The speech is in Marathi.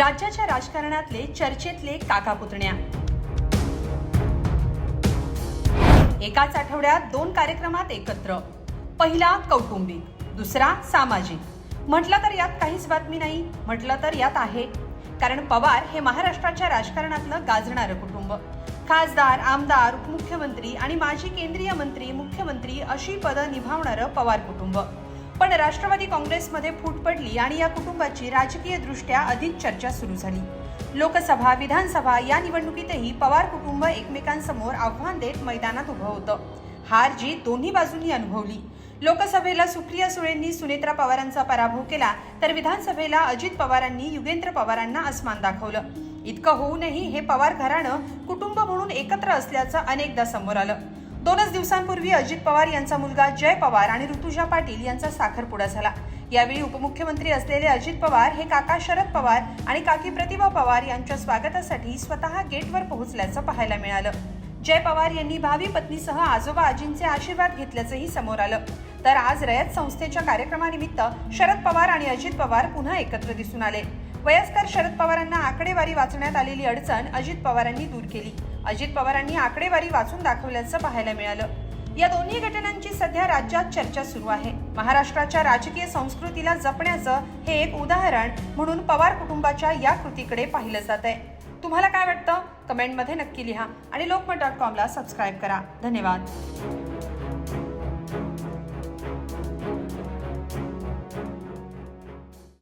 राज्याच्या राजकारणातले चर्चेतले काका पुतण्या. एकाच आठवड्यात दोन कार्यक्रमात एकत्र. पहिला कौटुंबिक दुसरा सामाजिक. म्हटलं तर यात काहीच बातमी नाही म्हटलं तर यात आहे. कारण पवार हे महाराष्ट्राच्या राजकारणातलं गाजणारं कुटुंब. खासदार आमदार उपमुख्यमंत्री आणि माजी केंद्रीय मंत्री मुख्यमंत्री अशी पदं निभावणारं पवार कुटुंब. पण राष्ट्रवादी काँग्रेसमध्ये फूट पडली आणि या कुटुंबाची राजकीय दृष्ट्या अधिक चर्चा सुरू झाली. लोकसभा विधानसभा या निवडणुकीतही पवार कुटुंब एकमेकांसमोर आव्हान देत मैदानात उभं होतं. हार जीत दोन्ही बाजूंनी अनुभवली. लोकसभेला सुप्रिया सुळेंनी सुनेत्रा पवारांचा पराभव केला तर विधानसभेला अजित पवारांनी युगेंद्र पवारांना अस्मान दाखवलं. इतकं होऊनही हे पवार घराणं कुटुंब म्हणून एकत्र असल्याचं अनेकदा समोर आलं. दोनच दिवसांपूर्वी अजित पवार यांचा मुलगा जय पवार आणि ऋतुजा पाटील यांचा साखरपुडा झाला. यावेळी उपमुख्यमंत्री असलेले अजित पवार हे काका शरद पवार आणि काकी प्रतिभा पवार यांच्या स्वागतासाठी स्वतः गेटवर पोहोचल्याचं पाहायला मिळालं. जय पवार यांनी भावी पत्नीसह आजोबा आजींचे आशीर्वाद घेतल्याचंही समोर आलं. तर आज रयत संस्थेच्या कार्यक्रमानिमित्त शरद पवार आणि अजित पवार पुन्हा एकत्र दिसून आले. वयस्कर शरद पवारांना आकडेवारी वाचण्यात आलेली अडचण अजित पवारांनी दूर केली. अजित पवारांनी आकडेवारी वाचून दाखवल्याचं पाहायला मिळालं. या दोन्ही घटनांची सध्या राज्यात चर्चा सुरू आहे. महाराष्ट्राच्या राजकीय संस्कृतीला जपण्याचं हे एक उदाहरण म्हणून पवार कुटुंबाच्या या कृतीकडे पाहिलं जात आहे. तुम्हाला काय वाटतं? कमेंटमध्ये नक्की लिहा आणि लोकमत डॉट कॉमला सबस्क्राईब करा. धन्यवाद.